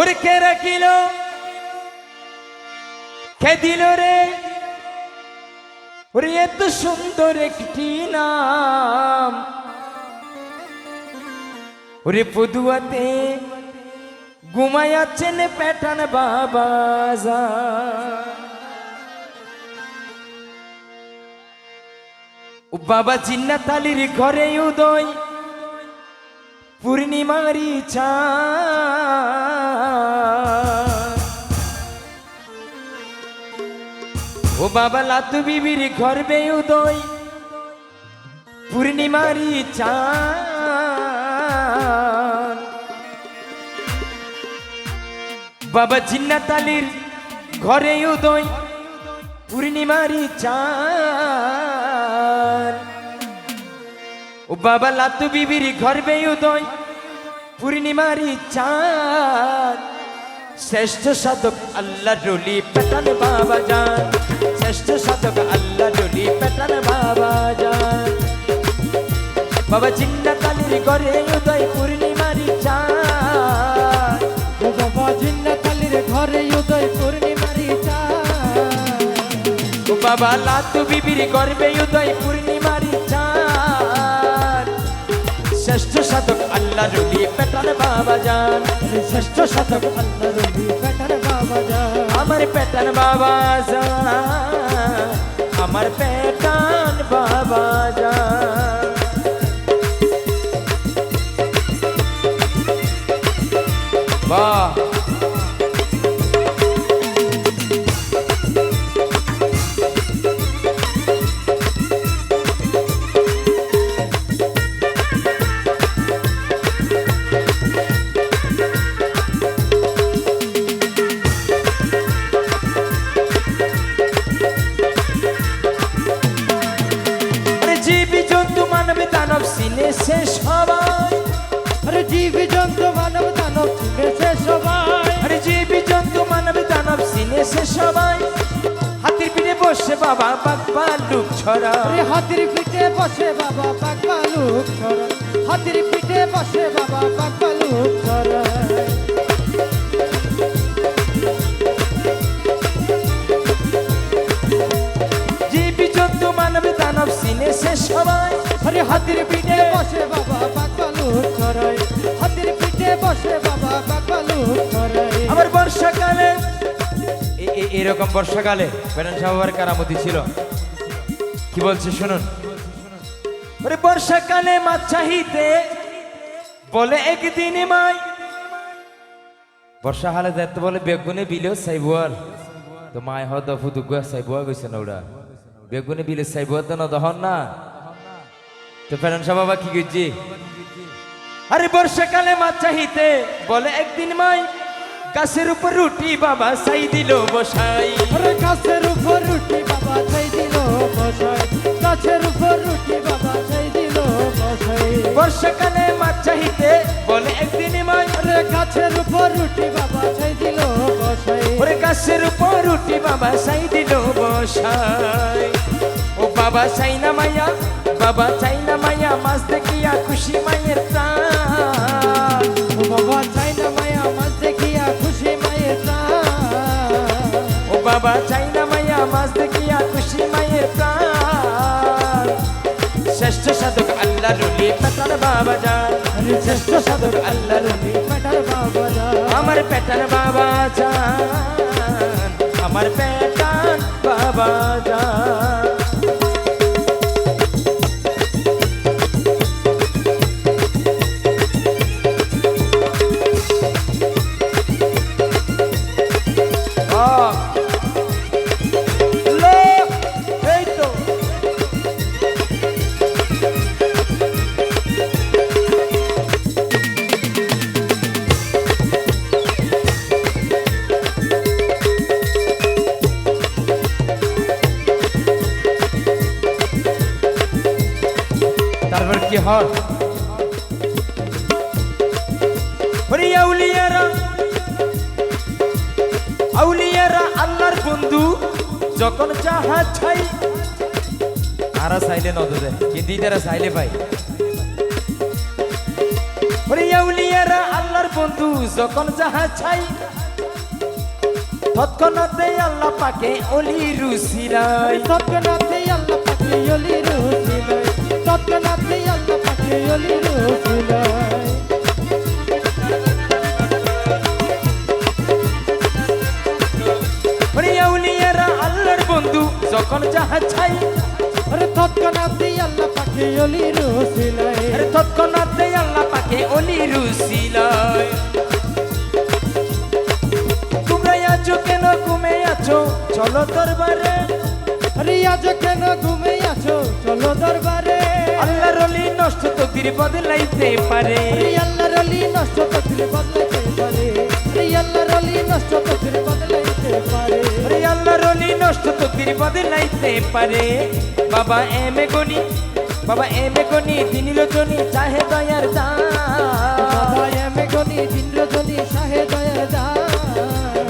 ওরে কে রাখিল? রে? ওরে এত সুন্দর একটি নাম। ওরে পদুয়াতে ঘুমায়াচ্ছেন প্যাটান বাবা বাবা চিন্না তালির ঘরে উদয়। পূর্ণিমারি চা ও বাবা লাতু বিবির গর্বে উদয়, পূর্ণিমারি চা বাবা জিন্নাতালির ঘরে উদয়, পূর্ণিমারি চা ও বাবা লাতু বিবির গর্বে উদয় পূর্ণিমারি চাঁদ। শ্রেষ্ঠ সাধক আল্লাহ রলি পেটান বাবা যান শ্রেষ্ঠ সাধক আল্লাহ রলি পেটান বাবা যান বাবা চিন্না কালির গড়ে উদয় পূর্ণিমারি চাঁদ। ও বাবা জিন্নাতালির ঘরে উদয় পূর্ণিমারি চাঁদ। ও বাবা লাতু বিবির গর্বে উদয় পূর্ণিমারি শ্রেষ্ঠ সাধক আল্লাহ রবি পেটার বাবা যান শ্রেষ্ঠ সাধক আল্লাহ রবি পেটার বাবা যান আমার পেটার বাবা যান আমার পেটান বাবা যান সিনেছে সবাই। হাতির পিঠে বসে বাবা বাবা লুক ছড়া। হাতির পিঠে বসে বাবা পাকবালুক ছড়া। হাতির পিঠে বসে বাবা পাকবালুক ছড়া। জীবি জন্তু মানব দানব সিনেছে সবাই। আরে হাতির পিঠে বসে বাবা এরকম বর্ষাকালে বেটান সাহাবার কারামতি ছিল। কি বলছে শুনুন। বর্ষাকালে মাছ চাহিতে বলে একদিন মাই। বর্ষা হালে দেখতে বলে বেগুনে বিলেও সাইবুয়ার তো মায় হদ ফুদুগুয়া সাইবুয়া গেছে না ওরা। বেগুনে বিলে সাইবুয়া তো না দহন না। তো ফেরান সাহ বাবা কি করছি আরে বর্ষাকালে মাছ চাহিতে বলে একদিন মাই। গাছের উপর রুটি বাবা সাই দিল বসাই। গাছের উপর রুটি বাবা চাই দিল বসাই। গাছের উপর রুটি বাবা চাই দিল বসাই। বর্ষাকালে মাছ চাহিতে বলে একদিন মাই। গাছের উপর রুটি বাবা চাই দিল বসাই। ওরে গাছের উপর রুটি বাবা সাই দিল বসাই। ও বাবা চাই না মাইয়া বাবা চাই না মাইয়া মাছ দেখিয়া খুশি মায়ের প্রাণ। রুলি পেটার বাবা যা। শ্রেষ্ঠ সাধক আল্লাহ রবি পেটার বাবা যা। আমার পেটার বাবা যা আমার পেটার বাবা যান আউলিয়ারা আল্লাহর বন্ধু যখন যাহা ছাই তারা চাইলে দেয় কিন্তু তারা চাইলে পাই। আউলিয়ারা আল্লাহর বন্ধু যখন যাহা চাই, তৎক্ষণাতে আল্লাহ পাকে অলি রুসিরাই তৎক্ষণাতে আল্লাহ পাকে অলি রসিলাই তৎক্ষণাতে যখন যাহা চাই আরে তৎক্ষণাতে আল্লাহ পাকে অলি রসিলাই তৎক্ষণাতে অলি কেন আছো চলো দরবারে আরে আজ কেন ঘুমে আছো চলো দরবারে আল্লাহর অলি নষ্ট তকদির বদলাইতে পারে। আল্লাহর অলি নষ্ট তকদির বদলাইতে পারে। আল্লাহর অলি নষ্ট তকদির বদলাইতে পারে। আল্লাহর অলি নষ্ট তকদির বদলাইতে পারে। বাবা এমে গনি বাবা এমে গনি দিন রজনী চাহে দয়ার দান। বাবা এমে গনি দিন শাহে দয়ার দান।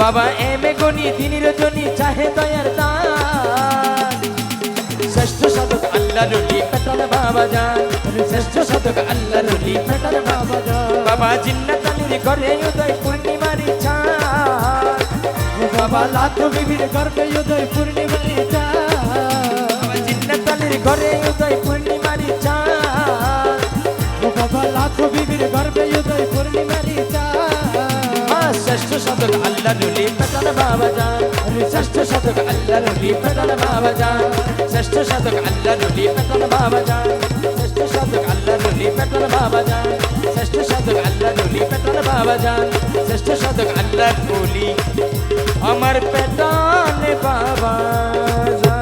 বাবা এমে গনি দিন রজনী চাহে দয়ার দান। শ্রেষ্ঠ সাধক আল্লাহ রলি পেটন বাবা যান শ্রেষ্ঠ সাধক আল্লাহ রলি পেটন বাবা যান বাবা জিন্নাত আলীর ঘরে উদয় পূর্ণিমারি চাঁদ বাবা লাখ বিবির গর্বে উদয় পূর্ণিমারি চাঁদ জিন্নাত আলীর ঘরে উদয় পূর্ণিমারি চাঁদ বাবা লাখ বিবির গর্বে উদয় পূর্ণিমারি চাঁদ শ্রেষ্ঠ সাধক আল্লাহ রলি পেটন বাবা যান শ্রেষ্ঠ সাধক আল্লাহ রলি পেটন বাবা যান শ্রেষ্ঠ সাধক আল্লাহ রুলি পেটন বাবা যান শ্রেষ্ঠ সাধক আল্লাহ রুলি পেটন বাবা যান শ্রেষ্ঠ সাধক আল্লাহ রুলি পেটন বাবা যান শ্রেষ্ঠ সাধক আল্লাহ রুলি আমার পেটন বাবা যান